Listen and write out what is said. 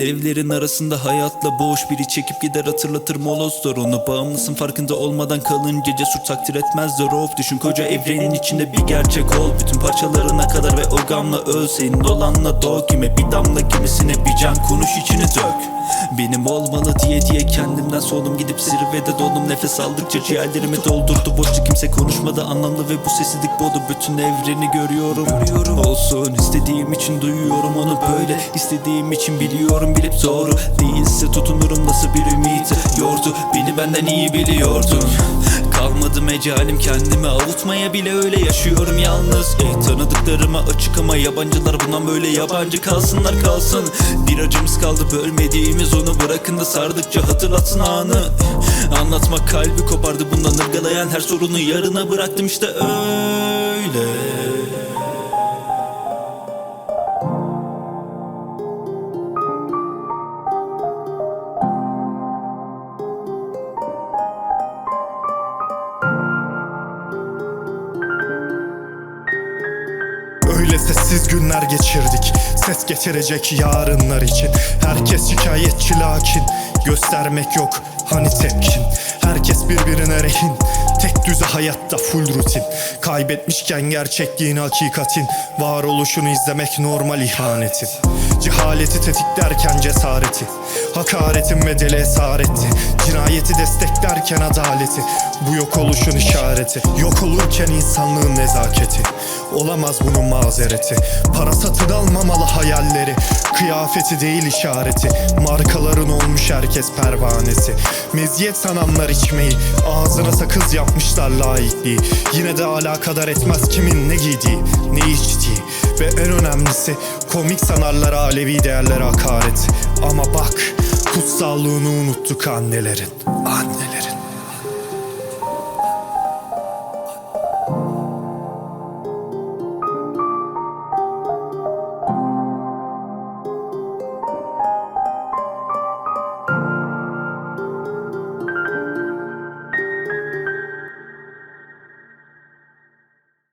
Devlerin arasında hayatla boş biri çekip gider hatırlatır molozlar onu. Bağımlısın farkında olmadan kalınca cesur takdir etmezler of. Düşün koca evrenin içinde bir gerçek ol. Bütün parçalarına kadar ve o gamla öl. Senin olanla doğ kime? Bir damla kimisine bir can konuş içini dök. Benim olmalı diye diye kendimden soğudum. Gidip zirvede doldum nefes aldıkça ciğerlerimi doldurdu. Boşta kimse konuşmadı. Anlamlı ve bu sessizlik boğdu Bütün evreni görüyorum, görüyorum. Olsun istediğim için duyuyorum onu böyle. İstediğim için biliyorum bilip doğru Değilse tutunurum nasıl bir ümit Yordu beni benden iyi biliyordun Kalmadı mecalim kendimi avutmaya bile öyle yaşıyorum yalnız. Ey tanıdıklarıma açık ama yabancılar bundan böyle yabancı kalsınlar kalsın. Bir acımız kaldı bölmediğimiz onu bırakın da sardıkça hatırlatsın anı. Anlatmak kalbi kopardı bundan ırgalayan her sorunu yarına bıraktım işte öyle Öyle sessiz günler geçirdik. Ses getirecek yarınlar için. Herkes şikayetçi lakin. Göstermek yok hani tepkin. Herkes birbirine rehin. Tek düze hayatta full rutin. Kaybetmişken gerçekliğin hakikatin. Varoluşunu izlemek normal ihanetin Cehaleti tetiklerken cesareti. Hakaretin bedeli esaretti Cinayeti desteklerken adaleti. Bu yok oluşun işareti. Yok olurken insanlığın nezaketi. Olamaz bunun mazereti. Para satın almamalı hayalleri. Kıyafeti değil işareti. Markaların olmuş herkes pervanesi. Meziyet sananlar içmeyi Ağzına sakız yapmışlar laikliği. Yine de alakadar etmez kimin ne giydiği Ne içtiği Ve en önemlisi komik sanarlar alevi değerlere hakaret. Ama bak kutsallığını unuttuk annelerin